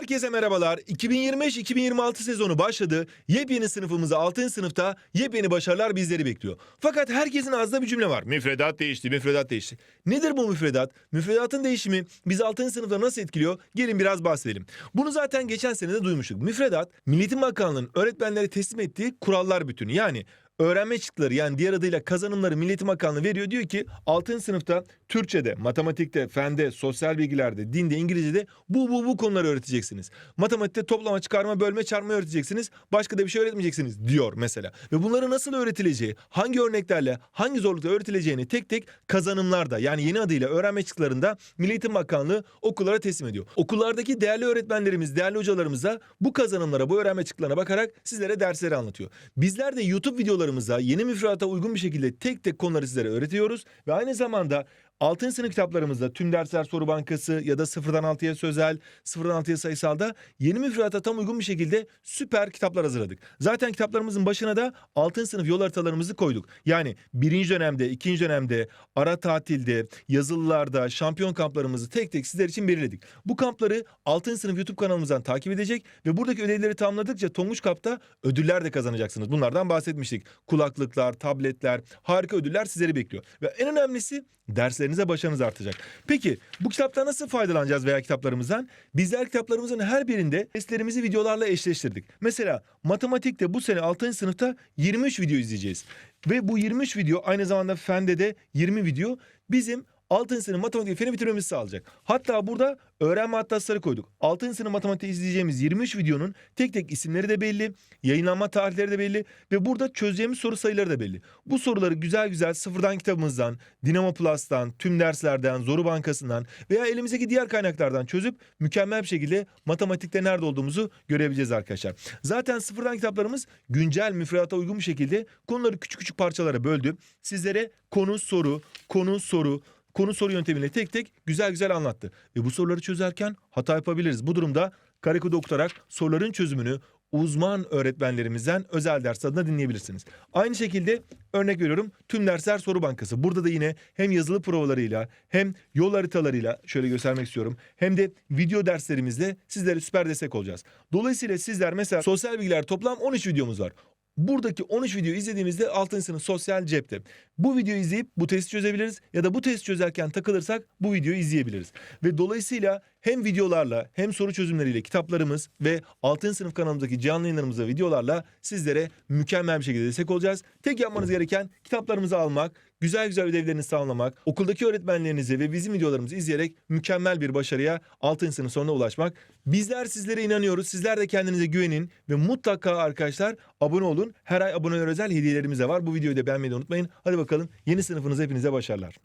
Herkese merhabalar. 2025-2026 sezonu başladı. Yepyeni sınıfımızı 6. sınıfta yepyeni başarılar bizleri bekliyor. Fakat herkesin ağzında bir cümle var. Müfredat değişti, müfredat değişti. Nedir bu müfredat? Müfredatın değişimi biz 6. sınıfta nasıl etkiliyor? Gelin biraz bahsedelim. Bunu zaten geçen sene de duymuştuk. Müfredat, Milliyetin Bakanlığı'nın öğretmenlere teslim ettiği kurallar bütünü. Yani öğrenme çıktıları yani diğer adıyla kazanımları Milliyetin Bakanlığı veriyor. Diyor ki 6. sınıfta Türkçe'de, matematikte, fende, sosyal bilgilerde, dinde, İngilizce'de bu bu bu konuları öğreteceksiniz. Matematikte toplama, çıkarma, bölme, çarpma öğreteceksiniz. Başka da bir şey öğretmeyeceksiniz diyor mesela. Ve bunları nasıl öğretileceği, hangi örneklerle, hangi zorlukta öğretileceğini tek tek kazanımlarda yani yeni adıyla öğrenme çıktılarında Milli Bakanlığı okullara teslim ediyor. Okullardaki değerli öğretmenlerimiz, değerli hocalarımıza bu kazanımlara, bu öğrenme çıktılarına bakarak sizlere dersleri anlatıyor. Bizler de YouTube videolarımıza yeni müfredata uygun bir şekilde tek tek konuları sizlere öğretiyoruz ve aynı zamanda Altın sınıf kitaplarımızda tüm dersler soru bankası ya da sıfırdan altıya sözel, sıfırdan altıya sayısalda yeni müfredata tam uygun bir şekilde süper kitaplar hazırladık. Zaten kitaplarımızın başına da altın sınıf yol haritalarımızı koyduk. Yani birinci dönemde, ikinci dönemde, ara tatilde, yazılılarda, şampiyon kamplarımızı tek tek sizler için belirledik. Bu kampları altın sınıf YouTube kanalımızdan takip edecek ve buradaki ödevleri tamamladıkça Tonguç Kap'ta ödüller de kazanacaksınız. Bunlardan bahsetmiştik. Kulaklıklar, tabletler, harika ödüller sizleri bekliyor. Ve en önemlisi derslerinize başarınız artacak. Peki bu kitaptan nasıl faydalanacağız veya kitaplarımızdan? Bizler kitaplarımızın her birinde testlerimizi videolarla eşleştirdik. Mesela matematikte bu sene 6. sınıfta 23 video izleyeceğiz. Ve bu 23 video aynı zamanda fende de 20 video bizim 6. sınıf matematik feni bitirmemizi sağlayacak. Hatta burada öğrenme atlasları koyduk. 6. sınıf matematik izleyeceğimiz 23 videonun tek tek isimleri de belli, yayınlanma tarihleri de belli ve burada çözeceğimiz soru sayıları da belli. Bu soruları güzel güzel sıfırdan kitabımızdan, Dinamo Plus'tan, tüm derslerden, Zoru Bankası'ndan veya elimizdeki diğer kaynaklardan çözüp mükemmel bir şekilde matematikte nerede olduğumuzu görebileceğiz arkadaşlar. Zaten sıfırdan kitaplarımız güncel müfredata uygun bir şekilde konuları küçük küçük parçalara böldü. Sizlere konu soru, konu soru, konu soru yöntemiyle tek tek güzel güzel anlattı. Ve bu soruları çözerken hata yapabiliriz. Bu durumda karekodu okutarak soruların çözümünü uzman öğretmenlerimizden özel ders adına dinleyebilirsiniz. Aynı şekilde örnek veriyorum tüm dersler soru bankası. Burada da yine hem yazılı provalarıyla hem yol haritalarıyla şöyle göstermek istiyorum. Hem de video derslerimizle sizlere süper destek olacağız. Dolayısıyla sizler mesela sosyal bilgiler toplam 13 videomuz var. Buradaki 13 video izlediğimizde 6. sınıf sosyal cepte. Bu videoyu izleyip bu testi çözebiliriz ya da bu testi çözerken takılırsak bu videoyu izleyebiliriz. Ve dolayısıyla hem videolarla hem soru çözümleriyle kitaplarımız ve 6. sınıf kanalımızdaki canlı yayınlarımızda videolarla sizlere mükemmel bir şekilde destek olacağız. Tek yapmanız gereken kitaplarımızı almak, güzel güzel ödevlerinizi sağlamak, okuldaki öğretmenlerinizi ve bizim videolarımızı izleyerek mükemmel bir başarıya 6. sınıf sonuna ulaşmak. Bizler sizlere inanıyoruz. Sizler de kendinize güvenin ve mutlaka arkadaşlar abone olun. Her ay aboneler özel hediyelerimiz de var. Bu videoyu da beğenmeyi de unutmayın. Hadi bakalım yeni sınıfınıza hepinize başarılar.